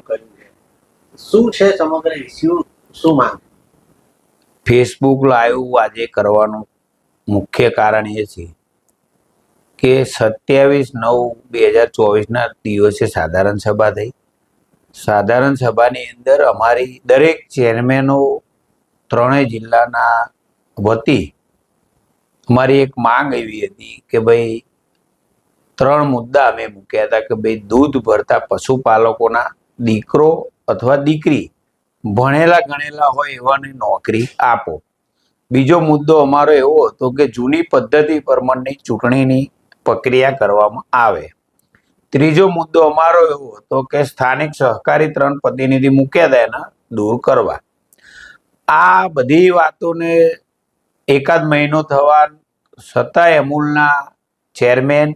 Live કર્યું છે. શું છે સમગ્ર ઇસ્યુ શું માંગ? ફેસબુક લાઈવ આજે કરવાનું મુખ્ય કારણ એ છે કે સત્યાવીસ નવ બે હજાર ચોવીસના દિવસે સાધારણ સભા થઈ. સાધારણ સભાની અંદર અમારી દરેક ચેરમેનો ત્રણેય જિલ્લાના વતી અમારી એક માંગ એવી હતી કે ભાઈ ત્રણ મુદ્દા અમે મૂક્યા હતા કે ભાઈ દૂધ ભરતા પશુપાલકોના દીકરો અથવા દીકરી ભણેલા ગણેલા હોય એવાને નોકરી આપો. બીજો મુદ્દો અમારો એવો હતો કે જૂની પદ્ધતિ પ્રમાણની ચૂંટણીની પ્રક્રિયા કરવામાં આવે. ત્રીજો મુદ્દો અમારો એવો હતો કે સ્થાનિક સહકારી ત્રણ પ્રતિનિધિ મૂક્યા હતા એના દૂર કરવા. આ બધી વાતોને એકાદ મહિનો થવા છતાં અમૂલના ચેરમેન,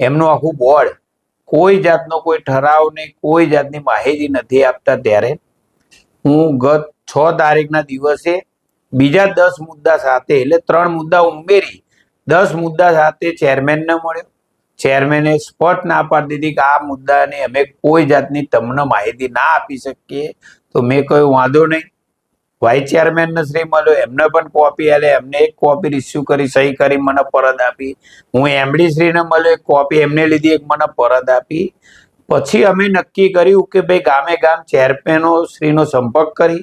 એમનું આખું બોર્ડ કોઈ જાતનો કોઈ ઠરાવ ને કોઈ જાતની માહિતી નથી આપતા ત્યારે હું ગત છ તારીખના દિવસે બીજા દસ મુદ્દા સાથે, એટલે ત્રણ મુદ્દા ઉમેરી, દસ મુદ્દા સાથે ચેરમેનને મળ્યો. ચેરમેને સ્પષ્ટ ના પાડી દીધી કે આ મુદ્દાને અમે કોઈ જાતની તમને માહિતી ના આપી શકીએ, તો મેં કહ્યું, વાંધો નહીં. વાઇસ ચેરમેનને શ્રી મળ્યો, એમને પણ કોપી આલે, એમને એક કોપી ઇસ્યુ કરી, સહી કરી, મને પરત આપી. હું એમડી શ્રીને મળ્યો, એક કોપી એમને લીધી, એક મને પરત આપી. પછી અમે નક્કી કર્યું કે ભાઈ ગામે ગામ ચેરમેનો શ્રીનો સંપર્ક કરી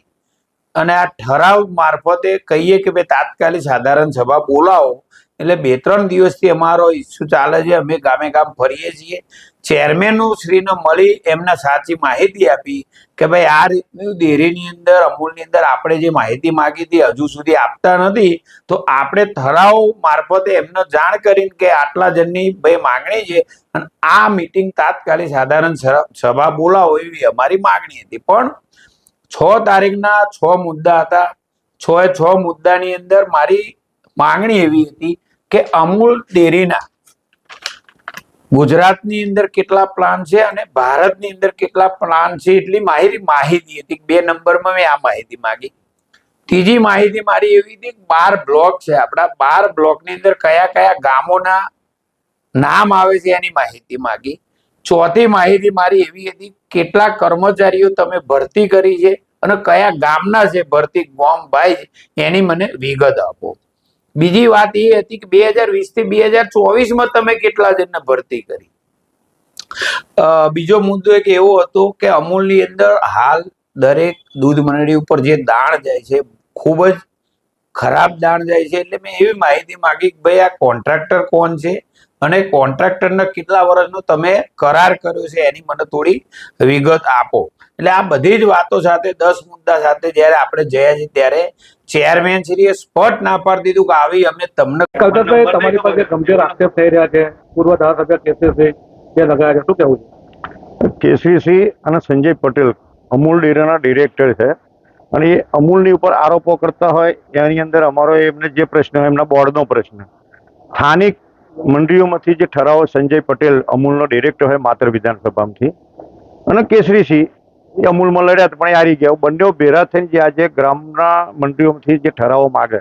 અને આ ઠરાવ મારફતે કહીએ કે ભાઈ તાત્કાલિક સાધારણ સભા બોલાવો. એટલે બે ત્રણ દિવસથી અમારો ઇસ્યુ ચાલે છે, અમે ગામે ગામ ફરીએ છીએ. ચેરમેનો શ્રીને મળી, એમને સાચી માહિતી આપી કે ભાઈ, આ રીતનું ડેરીની અંદર, અમૂલની અંદર આપણે જે માહિતી માગી હતી, હજુ સુધી આપતા નથી. તો આપણે ઠરાવ મારફતે એમને જાણ કરીને કે આટલા જણની ભાઈ માંગણી છે. અને આ મીટિંગ તાત્કાલિક સાધારણ સભા બોલાવો એવી અમારી માંગણી હતી. પણ છ તારીખના છ મુદ્દા હતા. છ એ છ મુદ્દાની અંદર મારી માંગણી એવી હતી કે અમૂલ ડેરીના ગુજરાતની અંદર કેટલા પ્લાન છે અને ભારતની અંદર કેટલા પ્લાન છે એટલી માહિતી માહિતી હતી. બે નંબરમાં મેં આ માહિતી માંગી. ત્રીજી માહિતી મારી એવી હતી બાર બ્લોક છે આપણા. બાર બ્લોકની અંદર કયા કયા ગામોના નામ આવે છે એની માહિતી માંગી. ચોથી માહિતી મારી એવી હતી, કેટલા કર્મચારીઓ તમે ભરતી કરી છે અને કયા ગામના છે ભરતી, ગોમ ભાઈ, એની મને વિગત આપો. બીજી વાત એ હતી કે બે હજાર વીસથી બે હજાર ચોવીસમાં તમે કેટલા જણને ભરતી કરી? બીજો મુદ્દો એક એવો હતો કે અમૂલની અંદર હાલ દરેક દૂધ મંડળી ઉપર જે દાણ જાય છે, ખૂબ જ ખરાબ દાણ જાય છે. એટલે મેં એવી માહિતી માંગી કે ભાઈ આ કોન્ટ્રાક્ટર કોણ છે અને કોન્ટ્રાક્ટરના કેટલા વર્ષનો તમે કરાર કર્યો છે એની મને થોડી વિગત આપો. એટલે આ બધી જ વાતો સાથે દસ મુદ્દા સાથે જ્યારે આપણે જયા છીએ ત્યારે ચેરમેન શ્રીએ સ્પષ્ટ ના પાડી દીધું કે આવી અમે તમને કલ્પતભાઈ તમારી પાસે ગંભીર આક્ષેપ થઈ રહ્યા છે. પૂર્વ ધારાસભ્ય કેસરીસિંહ જે લગાવ્યા છે શું કહેવું છે? કેસરીસિંહ અને સંજય પટેલ અમૂલ ડેરીના ડિરેક્ટર છે. અને એ અમૂલની ઉપર આરોપો કરતા હોય એની અંદર અમારો એમને જે પ્રશ્ન હોય એમના બોર્ડનો પ્રશ્ન. સ્થાનિક મંડળીઓમાંથી જે ઠરાવો સંજય પટેલ અમૂલનો ડિરેક્ટર હોય માત્ર વિધાનસભામાંથી. અને કેસરીસિંહ એ અમૂલમાં લડ્યા પણ એ હારી ગયા. બંને ભેરા થઈને જે આજે ગ્રામના મંડળીઓમાંથી જે ઠરાવો માગે,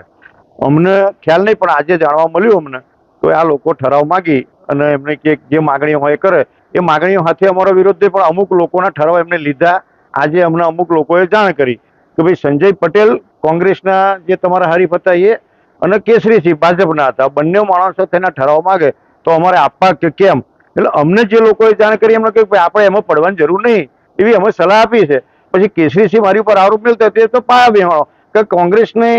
અમને ખ્યાલ નહીં, પણ આજે જાણવા મળ્યું અમને તો આ લોકો ઠરાવ માગી અને એમને કે જે માગણીઓ હોય એ કરે. એ માગણીઓ સાથે અમારો વિરોધ પણ અમુક લોકોના ઠરાવ એમને લીધા. આજે અમને અમુક લોકોએ જાણ કરી કે ભાઈ સંજય પટેલ કોંગ્રેસના જે તમારા હરીફ હતા એ અને કેસરીસિંહ ભાજપના હતા. બંને માણસો તેના ઠરાવ માગે તો અમારે આપવા કે કેમ? એટલે અમને જે લોકોએ જાણ કરી એમને કહ્યું ભાઈ આપણે એમાં પડવાની જરૂર નહીં. એવી અમે સલાહ આપી છે. પછી કેસરીસિંહ મારી ઉપર આરોપ મિલતા તે તો પાયા બેહાણો કે કોંગ્રેસને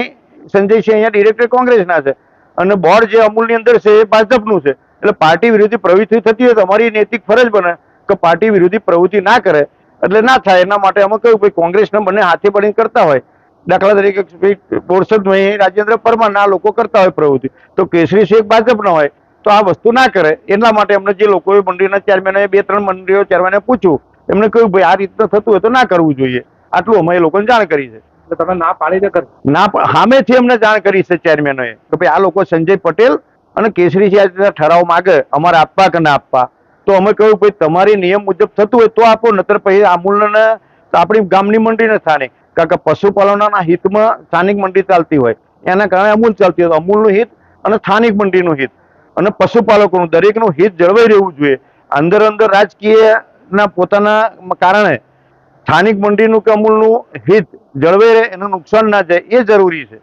સંજયસિંહ અહીંયા ડિરેક્ટર કોંગ્રેસના છે. અને બોર્ડ જે અમૂલની અંદર છે એ ભાજપનું છે. એટલે પાર્ટી વિરોધી પ્રવૃત્તિ થતી હોય તો અમારી નૈતિક ફરજ બને કે પાર્ટી વિરોધી પ્રવૃત્તિ ના કરે. એટલે ના થાય, એના માટે અમે કહ્યું, ભાઈ, કોંગ્રેસના બંને હાથે પડીને કરતા હોય. દાખલા તરીકે બોરસદમાં રાજેન્દ્ર પરમાર ના લોકો કરતા હોય પ્રવૃત્તિ. તો કેસરી શેખ ભાજપના હોય. તો આ વસ્તુ ના કરે. એટલા માટે અમને જે લોકોએ મંડળીના ચેરમેને બે, ત્રણ મંડળીઓ ચેરમેને પૂછ્યું. એમને કહ્યું ભાઈ આ રીતના થતું હોય તો ના કરવું જોઈએ. આટલું અમે એ લોકોને જાણ કરી છે. તમે ના પાડી દે ના સામેથી અમને જાણ કરી છે ચેરમેનોએ કે ભાઈ આ લોકો સંજય પટેલ અને કેસરી છે ઠરાવ માગે અમારે આપવા કે ના આપવા? તો અમે કહ્યું ભાઈ તમારી નિયમ મુજબ થતું હોય તો આપો નતર પછી આમૂલને આપણી ગામની મંડીને સ્થાનિક કારણ કે પશુપાલનના હિતમાં સ્થાનિક મંડી ચાલતી હોય. એના કારણે અમૂલ ચાલતી હોય. અમૂલનું હિત અને સ્થાનિક મંડીનું હિત. અને પશુપાલકોનું દરેકનું હિત જળવાઈ રહેવું જોઈએ. અંદર અંદર રાજકીયના પોતાના કારણે સ્થાનિક મંડીનું કે અમૂલનું હિત જળવાઈ રહે, એનું નુકસાન ના જાય, એ જરૂરી છે.